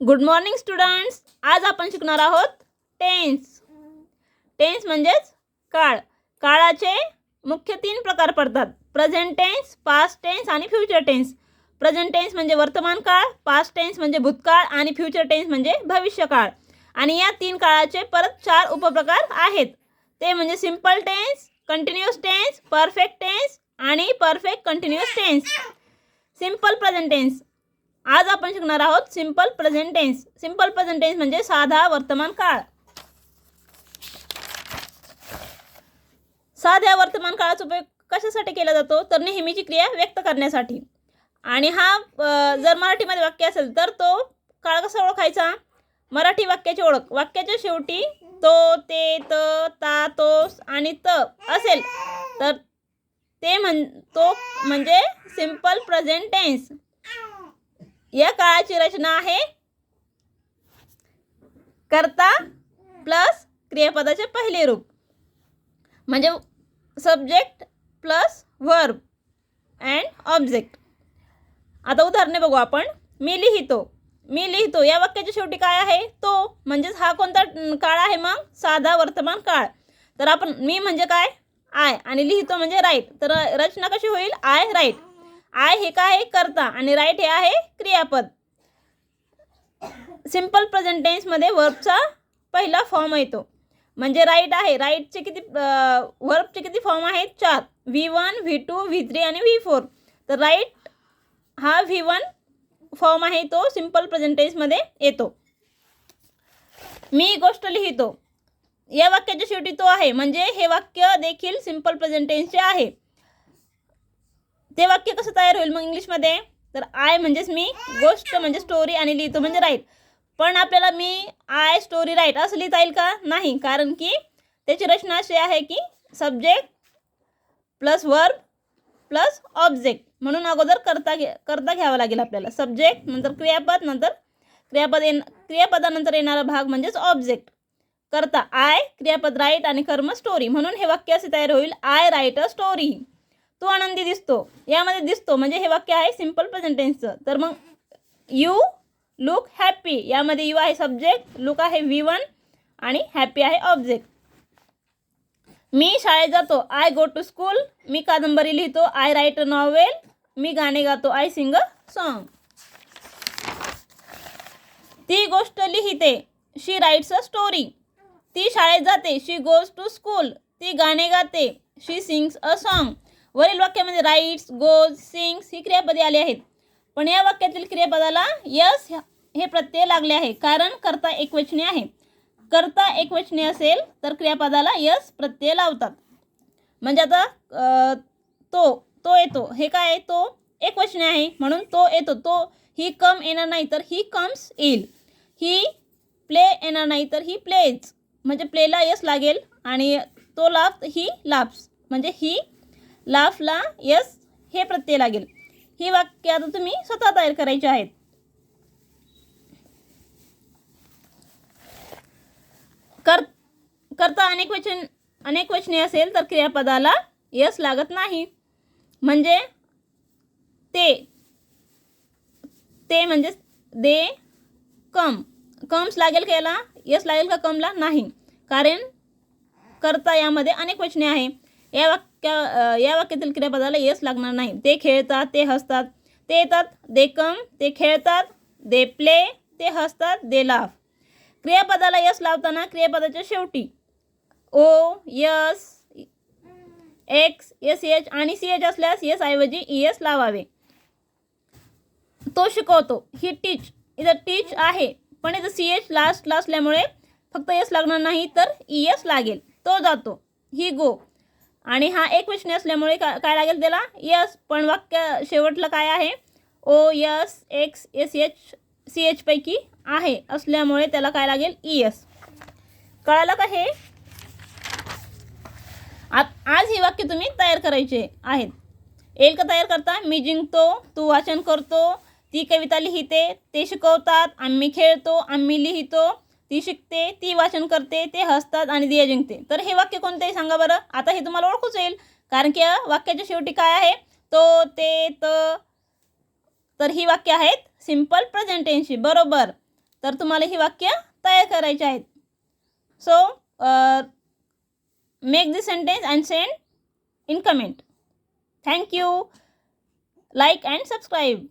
Good morning students आज आपण शिकणार आहोत टेन्स टेन्स म्हणजेच काळ. काळाचे मुख्य तीन प्रकार पडतात. प्रेझेंट टेन्स पास्ट टेन्स आणि फ्युचर टेन्स प्रेझेंट टेन्स म्हणजे वर्तमान काळ पास्ट टेन्स म्हणजे भूतकाळ आणि फ्युचर टेन्स म्हणजे भविष्यकाळ. आणि या तीन काळाचे परत चार उपप्रकार आहेत. ते म्हणजे simple tense continuous tense perfect tense आणि perfect continuous tense simple present tense आज आपण शिकणार आहोत simple present tense simple present tense म्हणजे साधा वर्तमान काळ. साध्या वर्तमान काळाचा उपयोग कशासाठी केला जातो? तर नेहमीची क्रिया व्यक्त करण्यासाठी. आणि हा जर मराठीमध्ये वाक्य असेल तर तो काळ कसा ओळखायचा? मराठी वाक्याची ओळख. वाक्याच्या शेवटी तो ते त ता तो आणि त असेल. तर ते म्हण तो म्हणजे सिंपल प्रेझेंट टेन्स या काळाची रचना आहे. कर्ता प्लस क्रियापदाचे पहिले रूप. म्हणजे subject plus verb and object. आता उदाहरणे बघू आपण. मी लिहितो. मी लिहितो. या वाक्याच्या शेवटी काय आहे? तो. म्हणजेच हा कोणता काळ आहे मग? साधा वर्तमान काळ. तर आपण मी म्हणजे काय? आय आणि लिहितो म्हणजे राईट तर रचना कशी होईल? आय राईट आय हे काय आहे? करता आणि राईट हे आहे क्रियापद. सिंपल प्रेझेंट टेन्समध्ये वर्बचा पहिला फॉर्म येतो. म्हणजे राईट आहे. राईटचे किती वर्बचे किती फॉर्म आहेत? चार. V one V two V three आणि व्ही फोर तर राईट हा व्ही वन फॉर्म आहे तो सिंपल प्रेझेंटेन्समध्ये येतो. मी गोष्ट लिहितो. या वाक्याच्या शेवटी तो आहे. म्हणजे हे वाक्य देखील सिंपल प्रेझेंटेन्सचे आहे. ते वाक्य कसं तयार होईल मग इंग्लिशमध्ये? तर आय म्हणजेच मी गोष्ट म्हणजे स्टोरी आणि लिहितो म्हणजे राईट पण आपल्याला मी आय स्टोरी राईट असं लिहिता येईल का? नाही. कारण की त्याची रचना अशी आहे की subject plus verb plus object म्हणून अगोदर करता घे करता घ्यावा लागेल आपल्याला. सब्जेक्ट नंतर क्रियापद नंतर क्रियापद येण क्रियापदानंतर येणारा भाग म्हणजेच ऑब्जेक्ट करता आय क्रियापद राईट आणि कर्म स्टोरी म्हणून हे वाक्य असे तयार होईल. आय राईट अ स्टोरी तो आनंदी दिसतो. यामध्ये दिसतो म्हणजे हे वाक्य आहे सिंपल प्रेझेंटेन्सचं तर मग यू लुक हॅपी यामध्ये यू आहे सब्जेक्ट लुक आहे व्ही वन आणि हॅपी आहे ऑब्जेक्ट मी शाळेत जातो. आय गो टू स्कूल मी कादंबरी लिहितो. आय राईट अ नॉवेल मी गाणे गातो. आय सिंग अ सॉन्ग ती गोष्ट लिहिते. शी राईट्स अ स्टोरी ती शाळेत जाते. शी गोज टू स्कूल ती गाणे गाते. शी सिंग्स अ सॉन्ग वरील वाक्यामध्ये राईट्स गोज सिंग्स ही क्रियापदे आली आहेत. पण या वाक्यातील क्रियापदाला यस हे प्रत्यय लागले आहे. कारण करता एकवचने आहे. करता एकवचने असेल तर क्रियापदाला यस प्रत्यय लावतात. म्हणजे आता तो तो येतो. हे काय आहे? तो एकवचने आहे. म्हणून तो येतो. तो ही कम येणार नाही तर ही कम्स येईल. ही प्ले येणार नाही तर ही प्लेज म्हणजे प्लेला यस लागेल आणि तो लाभ ही लाभ्स. म्हणजे ही लाफला यस हे प्रत्यय लागेल. ही वाक्य आता तुम्ही स्वतः तयार करायची आहेत. कर करता अनेक वचन अनेक वचने असेल तर क्रियापदाला यस लागत नाही. म्हणजे ते ते म्हणजे दे कम. कम्स लागेल का याला? यस लागेल का कमला? नाही. कारण करता यामध्ये अनेक वचने आहे. या वाक्य वाक्या या वाक्यातील क्रियापदाला येस लागणार नाही. ते खेळतात ते हसतात. ते येतात दे कम. ते खेळतात दे प्ले. ते हसतात दे लाफ. क्रियापदाला यस लावताना क्रियापदाच्या शेवटी O S X S H आणि सी एच असल्यास यस ऐवजी ई एस लावावे. तो शिकवतो. ही टीच. इथं टीच आहे. पण इथं सी एच लास्टला असल्यामुळे फक्त एस लागणार नाही तर ई एस लागेल. तो जातो. ही गो. आणि हा एक विषय असल्यामुळे का काय लागेल त्याला? यस पण वाक्य शेवटला काय आहे? O S X S H C एचपैकी आहे. असल्यामुळे त्याला काय लागेल? ई एस कळालं का हे? आज ही वाक्य तुम्ही तयार करायचे आहेत. येईल का तयार करता मी जिंकतो तू वाचन करतो ती कविता लिहिते ते शिकवतात आम्ही खेळतो आम्ही लिहितो ती शिकते ती वाचन करते ते हसतात आणि दिया जिंकते. तर हे वाक्य कोणतंही सांगा बरं? आता हे तुम्हाला ओळखूच येईल. कारण की वाक्याच्या शेवटी काय आहे? तो ते त तर ही वाक्य आहेत सिंपल प्रेझेंटेनशी बरोबर. तर तुम्हाला ही वाक्य तयार करायची आहेत. So make this sentence and send in comment thank you like and subscribe